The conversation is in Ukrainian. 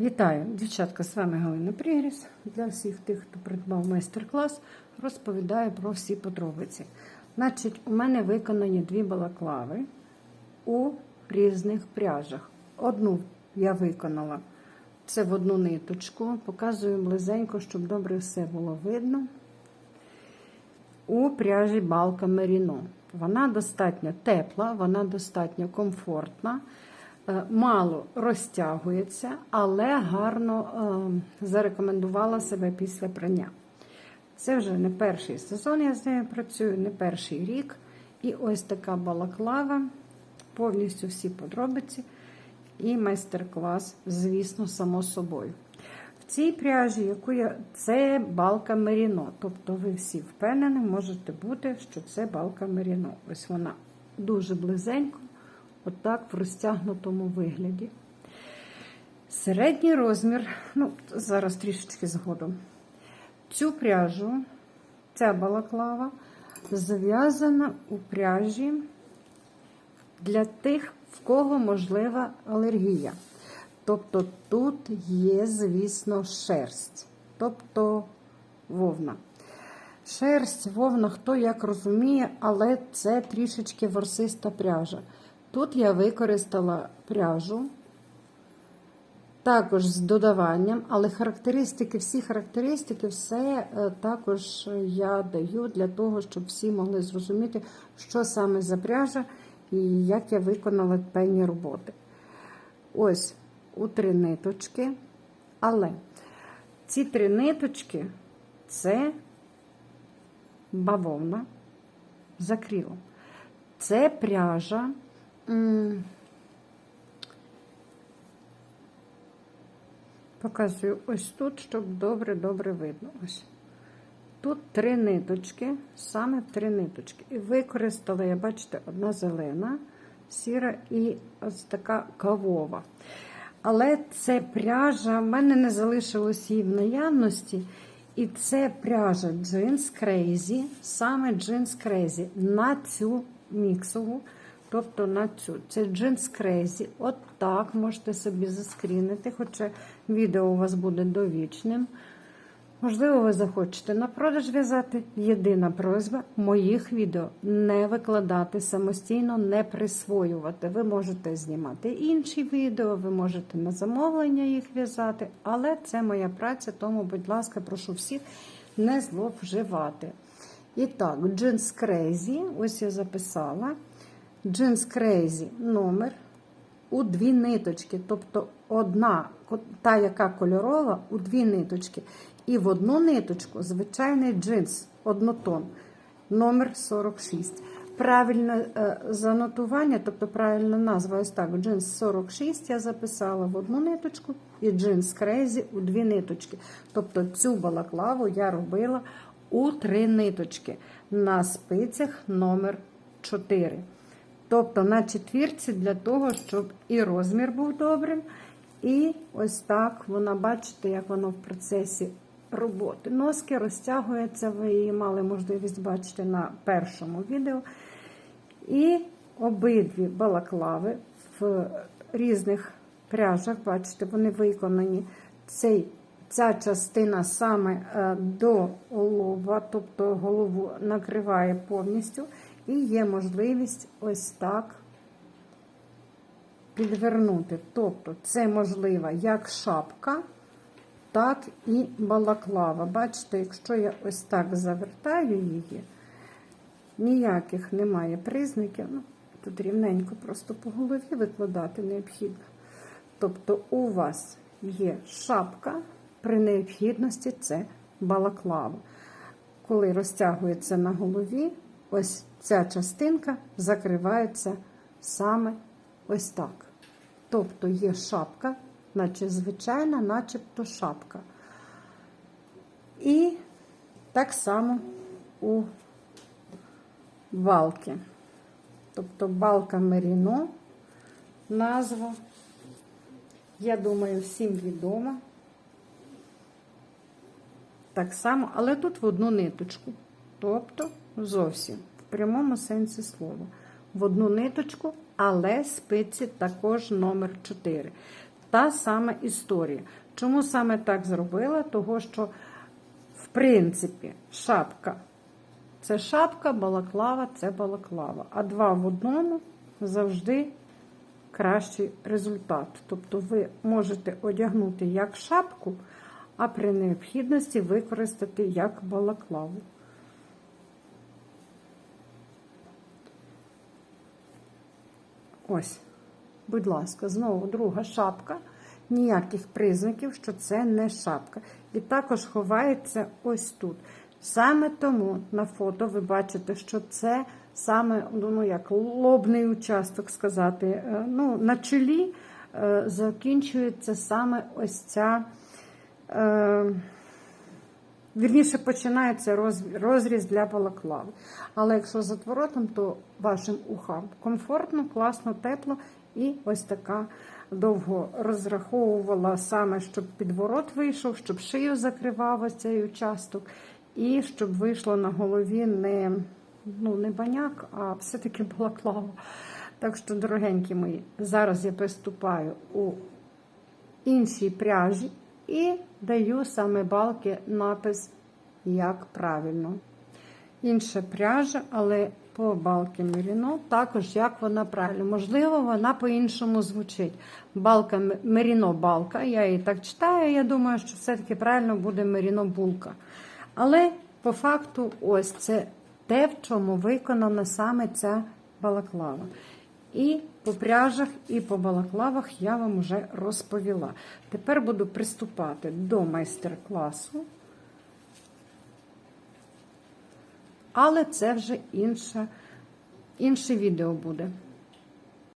Вітаю, дівчатка, з вами Галина Пригріс. Для всіх тих, хто придбав майстер-клас, розповідаю про всі подробиці. Значить, у мене виконані дві балаклави у різних пряжах. Одну я виконала це в одну ниточку, показую близенько, щоб добре все було видно. У пряжі Балка Меріно. Вона достатньо тепла, вона достатньо комфортна. Е, мало розтягується, але гарно е, зарекомендувала себе після прання. Це вже не перший сезон, я з нею працюю, не перший рік. І ось така балаклава, повністю всі подробиці. І майстер-клас, звісно, само собою. В цій пряжі, яку я це балка Меріно. Тобто ви всі впевнені, можете бути, що це балка Меріно. Ось вона дуже близенько. Отак в розтягнутому вигляді. Середній розмір, ну, зараз трішечки згодом. Цю пряжу, ця балаклава, зав'язана у пряжі для тих, в кого можлива алергія. Тобто тут є, звісно, шерсть, тобто вовна. Шерсть, вовна, хто як розуміє, але це трішечки ворсиста пряжа. Тут я використала пряжу, також з додаванням, але характеристики, всі характеристики, все е, також я даю для того, щоб всі могли зрозуміти, що саме за пряжа і як я виконала певні роботи. Ось у три ниточки. Але ці три ниточки це бавовна з акрилом. Це пряжа. Показую ось тут, щоб добре-добре видно. Ось. Тут три ниточки, саме три ниточки. І використала, я бачите, одна зелена, сіра і ось така кавова. Але це пряжа, в мене не залишилось її в наявності. І це пряжа Jeans Crazy, саме Jeans Crazy на цю міксову. Тобто на цю. Це Jeans Crazy. От так можете собі заскрінити, хоча відео у вас буде довічним. Можливо, ви захочете на продаж в'язати. Єдина просьба моїх відео не викладати самостійно, не присвоювати. Ви можете знімати інші відео, ви можете на замовлення їх в'язати, але це моя праця, тому, будь ласка, прошу всіх не зловживати. І так, Jeans Crazy, ось я записала. Jeans Crazy номер у дві ниточки, тобто одна, та, яка кольорова, у дві ниточки. І в одну ниточку звичайний джинс, однотон, номер 46. Правильне е, занотування, тобто правильна назва, ось так: джинс 46 я записала в одну ниточку, і джинс Crazy у дві ниточки. Тобто цю балаклаву я робила у три ниточки на спицях номер 4. Тобто на четвірці для того, щоб і розмір був добрим. І ось так вона, бачите, як воно в процесі роботи. Носки розтягуються, ви її мали можливість бачити на першому відео. І обидві балаклави в різних пряжах, бачите, вони виконані. Цей, Ця частина саме е, до лоба, тобто голову накриває повністю. І є можливість ось так підвернути. Тобто, це можлива як шапка, так і балаклава. Бачите, якщо я ось так завертаю її, ніяких немає признаків. Ну, Тут рівненько просто по голові викладати необхідно. Тобто, у вас є шапка, при необхідності це балаклава. Коли розтягується на голові, ось ця частинка закривається саме ось так. Тобто є шапка, наче звичайна, начебто шапка. І так само у балки. Тобто балка Меріно, назва, я думаю, всім відома. Так само, але тут в одну ниточку. Тобто зовсім в прямому сенсі слова. В одну ниточку, але спиці також номер 4. та сама історія. Чому саме так зробила? Того, що, в принципі, шапка це шапка, балаклава це балаклава. А два в одному завжди кращий результат. Тобто ви можете одягнути як шапку, а при необхідності використати як балаклаву. Ось, будь ласка, знову друга шапка. Ніяких признаків, що це не шапка. І також ховається ось тут. Саме тому на фото ви бачите, що це саме ну, як лобний участок сказати. е, Ну, на чолі е, закінчується саме ось ця. Вірніше починається розріз для балаклави. Але якщо з отворотом, то вашим ухам комфортно, класно, тепло і ось така довго розраховувала саме, щоб підворот вийшов, щоб шию закривав цей участок, і щоб вийшло на голові не, ну, не баняк, а все-таки балаклава. Так що, дорогенькі мої, зараз я приступаю у іншій пряжі і даю саме балки напис, як правильно. Інша пряжа, але по балки Меріно, також як вона правильно. Можливо, вона по-іншому звучить. Балка Меріно балка. Я її так читаю. Я думаю, що все-таки правильно буде Меріно булка. Але по факту, ось це те, в чому виконана саме ця балаклава. І по пряжах, і по балаклавах я вам вже розповіла. Тепер буду приступати до майстер-класу. Але це вже інше, інше відео буде.